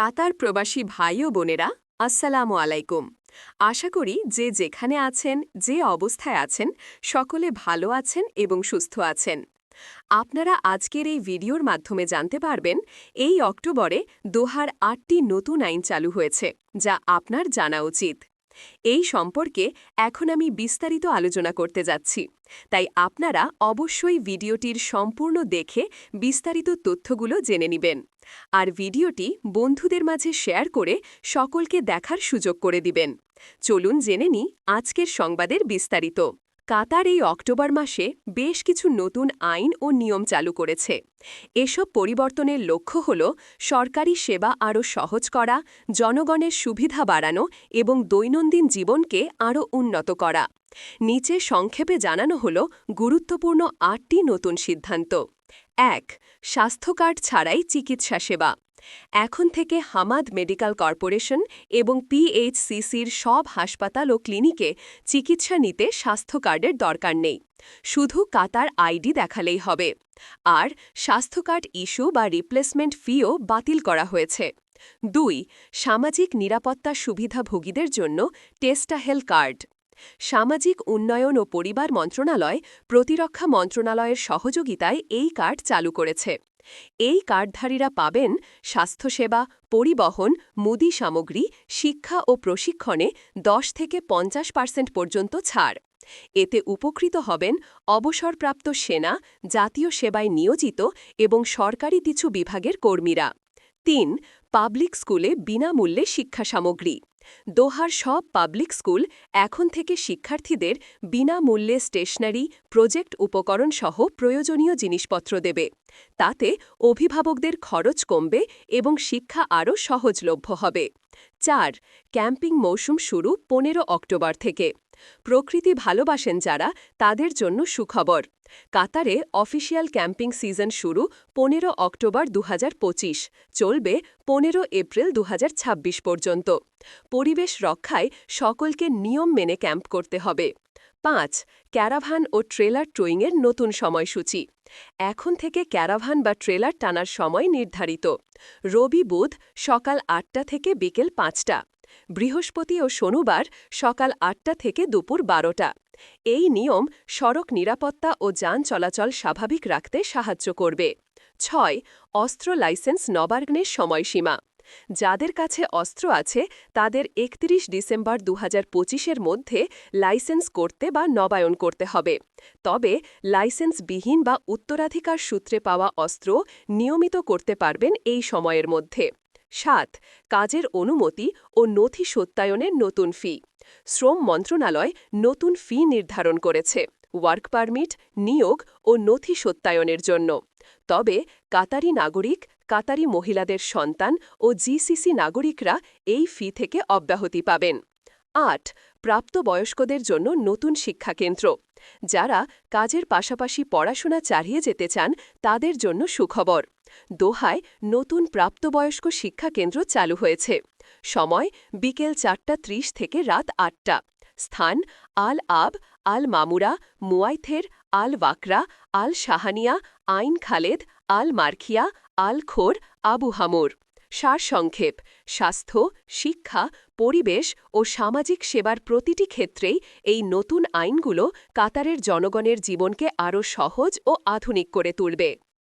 কাতার প্রবাসী ভাই ও বোনেরা, আসসালামু আলাইকুম। আশা করি যে যেখানে আছেন, যে অবস্থায় আছেন, সকলে ভালো আছেন এবং সুস্থ আছেন। আপনারা আজকের এই ভিডিওর মাধ্যমে জানতে পারবেন, এই অক্টোবরে দোহার আটটি নতুন আইন চালু হয়েছে, যা আপনার জানা উচিত। এই সম্পর্কে এখন আমি বিস্তারিত আলোচনা করতে যাচ্ছি। তাই আপনারা অবশ্যই ভিডিওটির সম্পূর্ণ দেখে বিস্তারিত তথ্যগুলো জেনে নেবেন। আর ভিডিওটি বন্ধুদের মাঝে শেয়ার করে সকলকে দেখার সুযোগ করে দিবেন। চলুন জেনে নি আজকের সংবাদের বিস্তারিত। কাতার এই অক্টোবর মাসে বেশ কিছু নতুন আইন ও নিয়ম চালু করেছে। এসব পরিবর্তনের লক্ষ্য হল সরকারি সেবা আরও সহজ করা, জনগণের সুবিধা বাড়ানো এবং দৈনন্দিন জীবনকে আরও উন্নত করা। নিচে সংক্ষেপে জানানো হল গুরুত্বপূর্ণ আটটি নতুন সিদ্ধান্ত। এক, স্বাস্থ্য কার্ড ছাড়াই চিকিৎসা সেবা। এখন থেকে হামাদ মেডিকেল কর্পোরেশন এবং পিএইচসিসির সব হাসপাতাল ও ক্লিনিকে চিকিৎসা নিতে স্বাস্থ্য কার্ডের দরকার নেই। শুধু কাতার আইডি দেখালেই হবে। আর স্বাস্থ্য কার্ড ইস্যু বা রিপ্লেসমেন্ট ফিও বাতিল করা হয়েছে। দুই, সামাজিক নিরাপত্তা সুবিধাভোগীদের জন্য টেস্টাহেল কার্ড। সামাজিক উন্নয়ন ও পরিবার মন্ত্রণালয় প্রতিরক্ষা মন্ত্রণালয়ের সহযোগিতায় এই কার্ড চালু করেছে। এই কার্ডধারীরা পাবেন স্বাস্থ্যসেবা, পরিবহন, মুদি সামগ্রী, শিক্ষা ও প্রশিক্ষণে দশ থেকে পঞ্চাশ পার্সেন্ট পর্যন্ত ছাড়। এতে উপকৃত হবেন অবসরপ্রাপ্ত সেনা, জাতীয় সেবায় নিয়োজিত এবং সরকারি কিছু বিভাগের কর্মীরা। তিন, পাবলিক স্কুলে বিনামূল্যে শিক্ষা সামগ্রী। দোহার সব পাবলিক স্কুল এখন থেকে শিক্ষার্থীদের বিনামূল্যে স্টেশনারি, প্রজেক্ট উপকরণ সহ প্রয়োজনীয় জিনিসপত্র দেবে। তাতে অভিভাবকদের খরচ কমবে এবং শিক্ষা আরও সহজলভ্য হবে। চার, ক্যাম্পিং মৌসুম শুরু পনেরো অক্টোবর থেকে। প্রকৃতি ভালোবাসেন যারা, তাদের জন্য সুখবর। কাতারে অফিসিয়াল ক্যাম্পিং সিজন শুরু পনেরো অক্টোবর দুহাজার পঁচিশ, চলবে পনেরো এপ্রিল দুহাজার ছাব্বিশ পর্যন্ত। পরিবেশ রক্ষায় সকলকে নিয়ম মেনে ক্যাম্প করতে হবে। পাঁচ, ক্যারাভান ও ট্রেলার ট্রোয়িংয়ের নতুন সময়সূচি। এখন থেকে ক্যারাভান বা ট্রেলার টানার সময় নির্ধারিত। রবি বুধ সকাল আটটা থেকে বিকেল পাঁচটা। বৃহস্পতি ও শনিবার সকাল আটটা থেকে দুপুর বারোটা। এই নিয়ম সড়ক নিরাপত্তা ও যান চলাচল স্বাভাবিক রাখতে সাহায্য করবে। ছয়, অস্ত্র লাইসেন্স নবাগ্নের সময়সীমা। যাদের কাছে অস্ত্র আছে, তাদের একত্রিশ ডিসেম্বর দু হাজার মধ্যে লাইসেন্স করতে বা নবায়ন করতে হবে। তবে লাইসেন্সবিহীন বা উত্তরাধিকার সূত্রে পাওয়া অস্ত্র নিয়মিত করতে পারবেন এই সময়ের মধ্যে। সাত, কাজের অনুমতি ও নথি সত্যায়নের নতুন ফি। শ্রম মন্ত্রণালয় নতুন ফি নির্ধারণ করেছে, ওয়ার্ক পারমিট, নিয়োগ ও নথি সত্যায়নের জন্য। তবে কাতারি নাগরিক, কাতারি মহিলাদের সন্তান ও জিসিসি নাগরিকরা এই ফি থেকে অব্যাহতি পাবেন। আট, প্রাপ্তবয়স্কদের জন্য নতুন শিক্ষাকেন্দ্র। যারা কাজের পাশাপাশি পড়াশোনা চালিয়ে যেতে চান, তাদের জন্য সুখবর। দোহায় নতুন প্রাপ্তবয়স্ক শিক্ষাকেন্দ্র চালু হয়েছে। সময় বিকেল চারটা ত্রিশ থেকে রাত আটটা। স্থান আল আব আল মামুরা মুয়াইথের আল ওয়াকরা আল শাহানিয়া আইন খালেদ আল মার্খিয়া আল খোর আবু হামুর সারসংক্ষেপ, স্বাস্থ্য, শিক্ষা, পরিবেশ ও সামাজিক সেবার প্রতিটি ক্ষেত্রেই এই নতুন আইনগুলো কাতারের জনগণের জীবনকে আরও সহজ ও আধুনিক করে তুলবে।